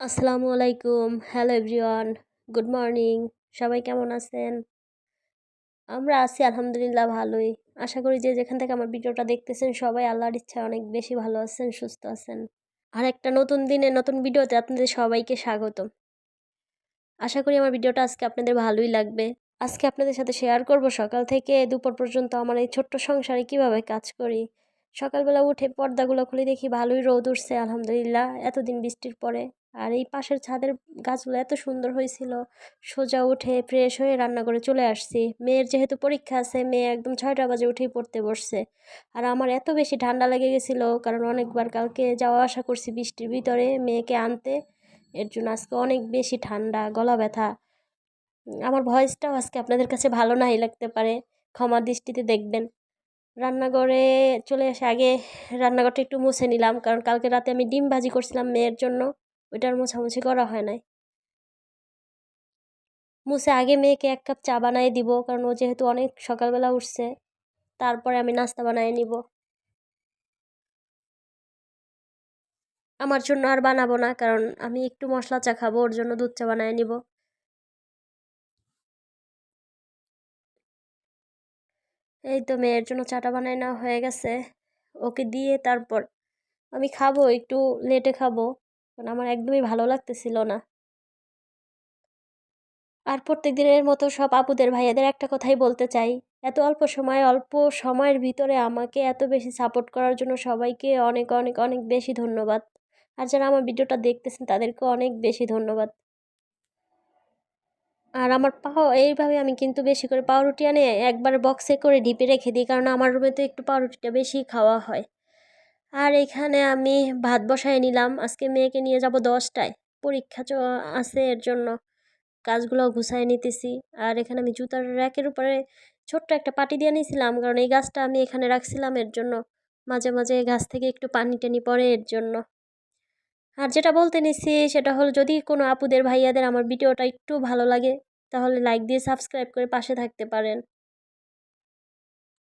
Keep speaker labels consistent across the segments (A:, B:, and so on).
A: আসসালামু আলাইকুম। Hello everyone good morning সবাই কেমন আছেন? আমরা আছি, আলহামদুলিল্লাহ ভালোই। আশা করি যে যেখান থেকে আমার ভিডিওটা দেখতেছেন সবাই আল্লাহর ইচ্ছায় অনেক বেশি ভালো আছেন, সুস্থ আছেন। আর একটা নতুন দিনে নতুন ভিডিওতে আপনাদের সবাইকে স্বাগত আশা করি আমার ভিডিওটা আজকে আপনাদের ভালোই লাগবে। আজকে আপনাদের সাথে শেয়ার করব সকাল থেকে দুপুর পর্যন্ত আমার এই ছোট্ট সংসারে কীভাবে কাজ করি। সকালবেলা উঠে পর্দাগুলো খুলে দেখি ভালোই রোদ উঠছে, আলহামদুলিল্লাহ, এতদিন বৃষ্টির পরে। আর এই পাশের ছাদের গাছগুলো এত সুন্দর হয়েছিল। সোজা উঠে ফ্রেশ হয়ে রান্না করে চলে আসছি। মেয়ের যেহেতু পরীক্ষা আছে, মেয়ে একদম ছয়টা বাজে উঠেই পড়তে বসছে। আর আমার এত বেশি ঠান্ডা লেগে গেছিল, কারণ অনেকবার কালকে যাওয়া আসা করছি বৃষ্টির ভিতরে মেয়েকে আনতে। এর জন্য আজকে অনেক বেশি ঠান্ডা, গলা ব্যথা। আমার ভয়েসটাও আজকে আপনাদের কাছে ভালো নাই লাগতে পারে ক্ষমা দৃষ্টিতে দেখবেন। রান্নাঘরে চলে এসে আগে রান্নাঘরটা একটু মুছে নিলাম, কারণ কালকে রাতে আমি ডিম ভাজি করছিলাম মেয়ের জন্য। ওইটার মোছামুছি করা হয় নাই। মুছে আগে মেয়েকে এক কাপ চা বানিয়ে দিব, কারণ ও যেহেতু অনেক সকালবেলা উঠছে, তারপরে আমি নাস্তা বানিয়ে নিব। আমার জন্য আর বানাবো না, কারণ আমি একটু মশলা চা খাব, ওর জন্য দুধ চা বানিয়ে নিব। এই তো মেয়ের জন্য চাটা বানায় নেওয়া হয়ে গেছে। ওকে দিয়ে তারপর আমি খাব, একটু লেটে খাব। কারণ আমার একদমই ভালো লাগতেছিল না। আর প্রত্যেক দিনের মতো সব আপুদের, ভাইয়াদের একটা কথাই বলতে চাই। এত অল্প সময়, অল্প সময়ের ভিতরে আমাকে এত বেশি সাপোর্ট করার জন্য সবাইকে অনেক অনেক অনেক বেশি ধন্যবাদ। আর যারা আমার ভিডিওটা দেখতেছেন তাদেরকে অনেক বেশি ধন্যবাদ। আর আমার পাও, এইভাবে আমি কিন্তু বেশি করে পাউরুটি আনে একবার বক্সে করে ডিপে রেখে দিই, কারণ আমার রুমে তো একটু পাউরুটিটা বেশি খাওয়া হয়। আর এখানে আমি ভাত বসায় নিলাম। আজকে মেয়েকে নিয়ে যাব দশটায়। পরীক্ষা আছে এর জন্য। গাছগুলো গুছাই নিতেছি। আর এখানে আমি জুতার র্যাকের উপরে ছোট্ট একটা পাটি দিয়ে নিয়েছিলাম। কারণ এই গাছটা আমি এখানে রাখছিলাম এর জন্য। মাঝে মাঝে গাছ থেকে একটু পানি টানি পড়ে এর জন্য। আর যেটা বলতে নিচ্ছি সেটা হলো যদি কোনো আপুদের ভাইয়াদের আমার ভিডিওটা একটু ভালো লাগে, তাহলে লাইক দিয়ে সাবস্ক্রাইব করে পাশে থাকতে পারেন।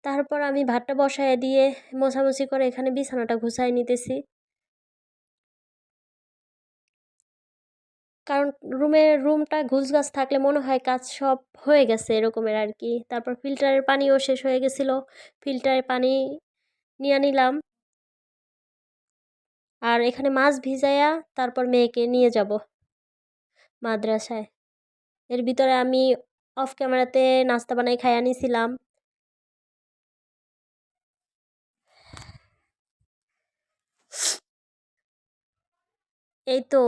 A: তারপর আমি ভাতটা বসায় দিয়ে মোছামুছি করে এখানে বিছানাটা ঘুষাই নিতেছি। কারণ রুমের রুমটা ঘুষ গাছ থাকলে মনে হয় কাজ সব হয়ে গেছে এরকমের আর কি তারপর ফিল্টারের পানিও শেষ হয়ে গেছিল। ফিল্টারের পানি নিয়ে নিলাম। আর এখানে মাছ ভিজাইয়া তারপর মেয়েকে নিয়ে যাব মাদ্রাসায়। এর ভিতরে আমি অফ ক্যামেরাতে নাস্তা বানাই খাইয়া নিয়েছিলাম এই তো,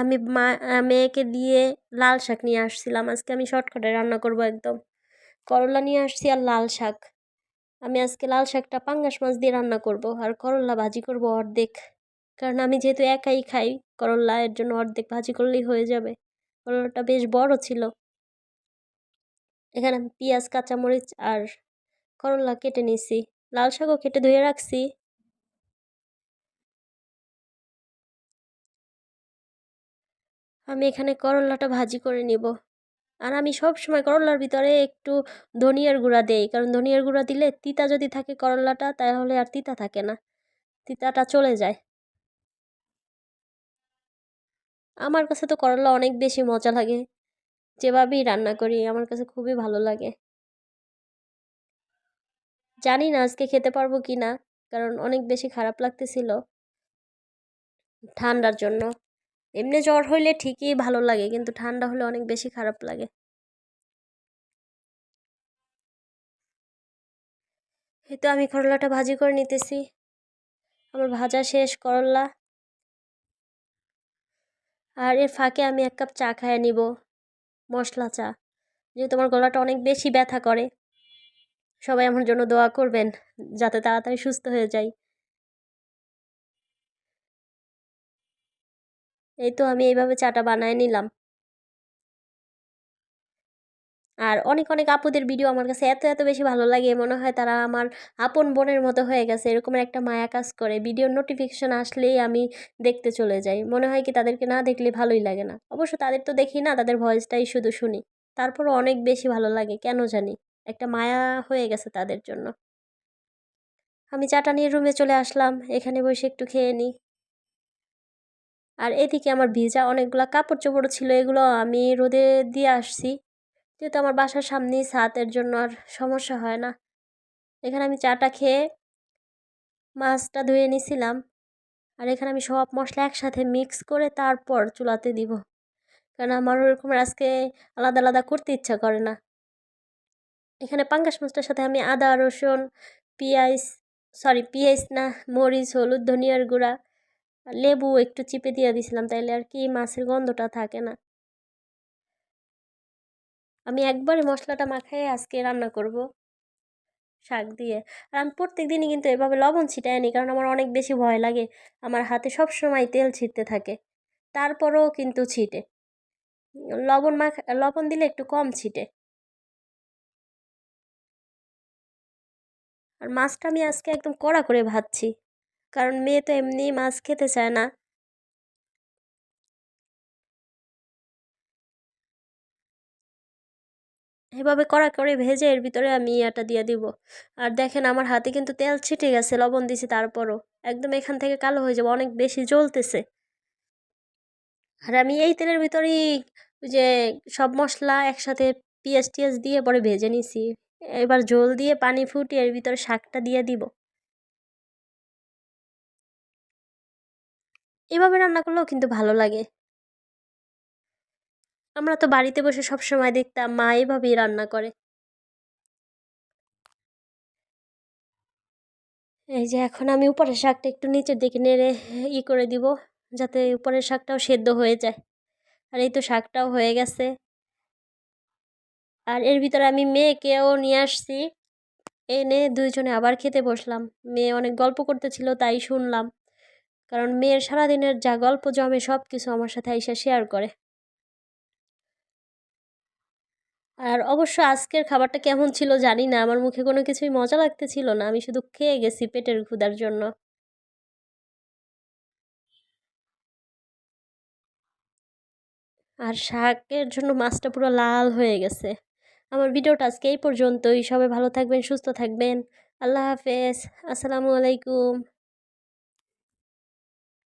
A: আমি মা মেয়েকে দিয়ে লাল শাক নিয়ে আসছিলাম। আজকে আমি শর্টকাটে রান্না করব একদম। করলা নিয়ে আসছি আর লাল শাক। আমি আজকে লাল শাকটা পাঙ্গাস মাছ দিয়ে রান্না করব আর করলা ভাজি করব অর্ধেক। কারণ আমি যেহেতু একাই খাই, করলা এর জন্য অর্ধেক ভাজি করলেই হয়ে যাবে। করলাটা বেশ বড় ছিল। এখানে পেঁয়াজ, কাঁচামরিচ আর করলা কেটে নিছি। লাল শাকও কেটে ধুয়ে রাখছি। আমি এখানে করলাটা ভাজি করে নিব। আর আমি সব সময় করলার ভিতরে একটু ধনিয়ার গুঁড়া দেই, কারণ ধনিয়ার গুঁড়া দিলে তিতা যদি থাকে করলাটা, তাহলে আর তিতা থাকে না। তিতাটা চলে যায়। আমার কাছে তো করলা অনেক বেশি মজা লাগে। যেভাবেই রান্না করি, আমার কাছে খুবই ভালো লাগে। জানি না আজকে খেতে পারব কি না কারণ অনেক বেশি খারাপ লাগতেছিল ঠান্ডার জন্য। এমনি জ্বর হইলে ঠিকই ভালো লাগে, কিন্তু ঠান্ডা হলে অনেক বেশি খারাপ লাগে। এই তো আমি করলাটা ভাজি করে নিতেছি। আমার ভাজা শেষ, করলা। আর এর ফাঁকে আমি এক কাপ চা খাইয়ে নিব, মশলা চা। যেহেতু আমার গলাটা অনেক বেশি ব্যথা করে, সবাই আমার জন্য দোয়া করবেন, যাতে তাড়াতাড়ি সুস্থ হয়ে যাই। এই তো আমি এইভাবে চাটা বানায় নিলাম। আর অনেক অনেক আপুদের ভিডিও আমার কাছে এত এত বেশি ভালো লাগে। মনে হয় তারা আমার আপন বোনের মতো হয়ে গেছে। এরকমের একটা মায়া কাজ করে। ভিডিওর নোটিফিকেশান আসলেই আমি দেখতে চলে যাই। মনে হয় কি তাদেরকে না দেখলে ভালোই লাগে না। অবশ্য তাদের তো দেখি না, তাদের ভয়েসটাই শুধু শুনি। তারপরও অনেক বেশি ভালো লাগে, কেন জানি? একটা মায়া হয়ে গেছে তাদের জন্য। আমি চাটা নিয়ে রুমে চলে আসলাম। এখানে বসে একটু খেয়ে নিই। আর এদিকে আমার ভিজা অনেকগুলো কাপড় চোপড় ছিল, এগুলো আমি রোদে দিয়ে আসছি। যেহেতু আমার বাসার সামনেই ছাতের জন্য আর সমস্যা হয় না। এখানে আমি চাটা খেয়ে মাছটা ধুয়ে নিছিলাম। আর এখানে আমি সব মশলা একসাথে মিক্স করে তারপর চুলাতে দিব। কারণ আমার ওরকম আজকে আলাদা আলাদা করতে ইচ্ছা করে না। এখানে পাঙ্গাস মাছটার সাথে আমি আদা, রসুন, পেঁয়াজ সরি পেঁয়াজ না, মরিচ, হলুদ, ধনিয়ার গুঁড়া লেবু একটু চিপে দিয়ে দিছিলাম, তাইলে আর কি মাছের গন্ধটা থাকে না। আমি একবারে মশলাটা মাখাই আজকে রান্না করব শাক দিয়ে। আর আমি প্রত্যেক দিনই কিন্তু এভাবে লবণ ছিটাই নি কারণ আমার অনেক বেশি ভয় লাগে। আমার হাতে সব সময় তেল ছিটতে থাকে, তারপরেও কিন্তু ছিটে। লবণ মাখা, লবণ দিলে একটু কম ছিটে। আর মাছটা আমি আজকে একদম কড়া করে ভাজছি। কারণ মেয়ে তো এমনি মাছ খেতে চায় না। এভাবে কড়া করে ভেজে এর ভিতরে আমি ইয়াটা দিয়ে দিব। আর দেখেন আমার হাতে কিন্তু তেল ছিটে গেছে, লবণ দিছি তারপরও। একদম এখান থেকে কালো হয়ে যাবে, অনেক বেশি জ্বলতেছে। আর আমি এই তেলের ভিতরেই যে সব মশলা একসাথে পিঁয়াজ টিয়াজ দিয়ে পরে ভেজে নিছি। এবার জল দিয়ে পানি ফুটিয়ে এর ভিতরে শাকটা দিয়ে দিব। এভাবে রান্না করলেও কিন্তু ভালো লাগে। আমরা তো বাড়িতে বসে সব সময় দেখতাম মা এভাবেই রান্না করে। এই যে এখন আমি উপরের শাকটা একটু নিচের দিকে নেড়ে ই করে দিব, যাতে উপরের শাকটাও সেদ্ধ হয়ে যায়। আর এই তো শাকটাও হয়ে গেছে। আর এর ভিতরে আমি মেয়েকেও নিয়ে আসছি। এনে দুইজনে আবার খেতে বসলাম। মেয়ে অনেক গল্প করতেছিল, তাই শুনলাম। কারণ মেয়ের সারাদিনের যা গল্প জমে সব কিছু আমার সাথে আইসা শেয়ার করে। আর অবশ্য আজকের খাবারটা কেমন ছিল জানি না, আমার মুখে কোনো কিছুই মজা লাগতেছিল না, আমি শুধু খেয়ে গেছি পেটের ক্ষুধার জন্য। আর শাকের জন্য মাছটা পুরো লাল হয়ে গেছে। আমার ভিডিওটা আজকে এই পর্যন্তই, সবাই ভালো থাকবেন, সুস্থ থাকবেন, আল্লাহ হাফেজ, আসসালামু আলাইকুম।